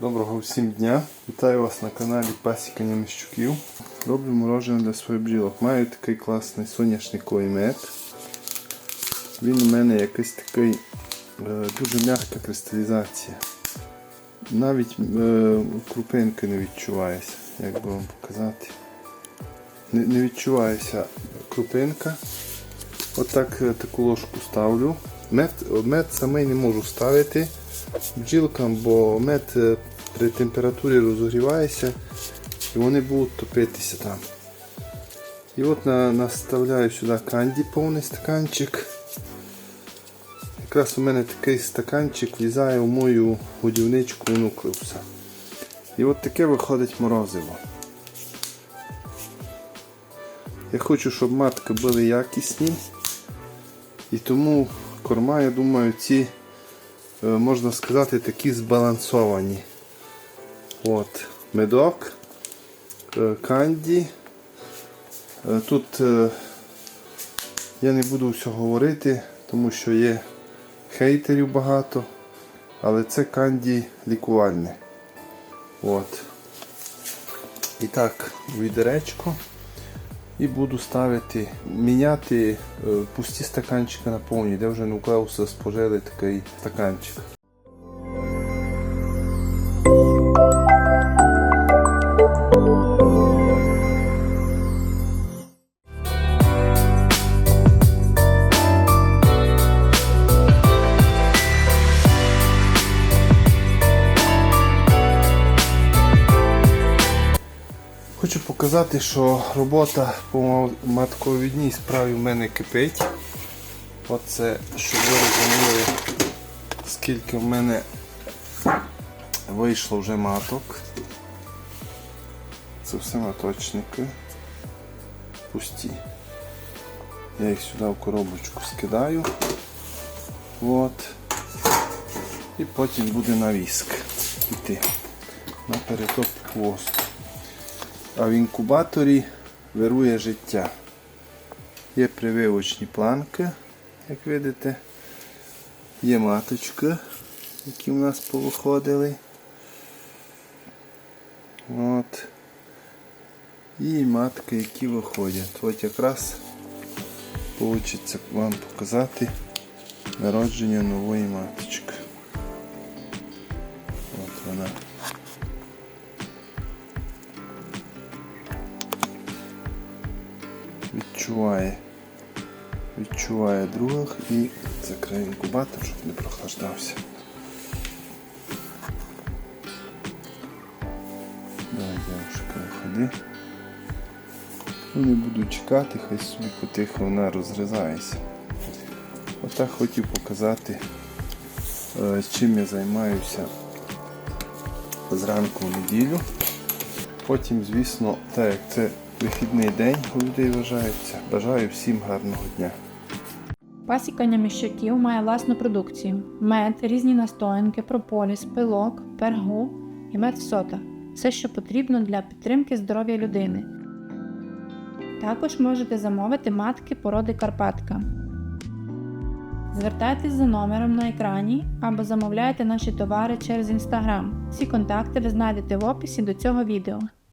Доброго всім дня! Вітаю вас на каналі Пасіка Німещуків. Роблю морожене для своїх бджілок. Маю такий класний соняшниковий мед. Він у мене якийсь такий е, дуже м'яка кристалізація. Навіть е, крупинки не відчувається, як би вам показати. Не, не відчувається крупинка. Отак е, таку ложку ставлю. Мед, мед самий не можу ставити бджілкам, бо мед е, при температурі розогрівається і вони будуть топитися там. І от наставляю сюди канді повний стаканчик. Якраз у мене такий стаканчик влізає в мою годівничку нуклеуса. І от таке виходить морозиво. Я хочу, щоб матки були якісні. І тому корма, я думаю, ці, е, можна сказати, такі збалансовані. От, медок, е, канді. Е, Тут я не буду всього говорити, тому що є хейтерів багато, але це канді лікувальне. От. І так, відеречко. І буду ставити, міняти е, пусті стаканчики на повні, де вже нуклеуса спожили такий стаканчик. Хочу показати, що робота по матковідній справі в мене кипить. Оце, щоб ви розуміли, скільки в мене вийшло вже маток. Це все маточники. Пусті. Я їх сюди в коробочку скидаю. От. І потім буде на віск йти. На перетоп хвосту. А в інкубаторі вирує життя. Є прививочні планки, як видите. Є маточки, які в нас повиходили. От. І матки, які виходять. От якраз вийде вам показати народження нової маточки. От вона. Відчуває, відчуває других і закриє інкубатор, щоб не прохлаждався. Давай, дівчинка, виходи. Ну, не буду чекати, хай собі потихо вона розрізається. Отак хотів показати, е, чим я займаюся зранку в неділю. Потім, звісно, так як це вихідний день у людей вважається. Бажаю всім гарного дня. Пасіка міщуків має власну продукцію: мед, різні настоянки, прополіс, пилок, пергу і мед в. Все, що потрібно для підтримки здоров'я людини. Також можете замовити матки породи Карпатка. Звертайтесь за номером на екрані або замовляйте наші товари через інстаграм. Всі контакти ви знайдете в описі до цього відео.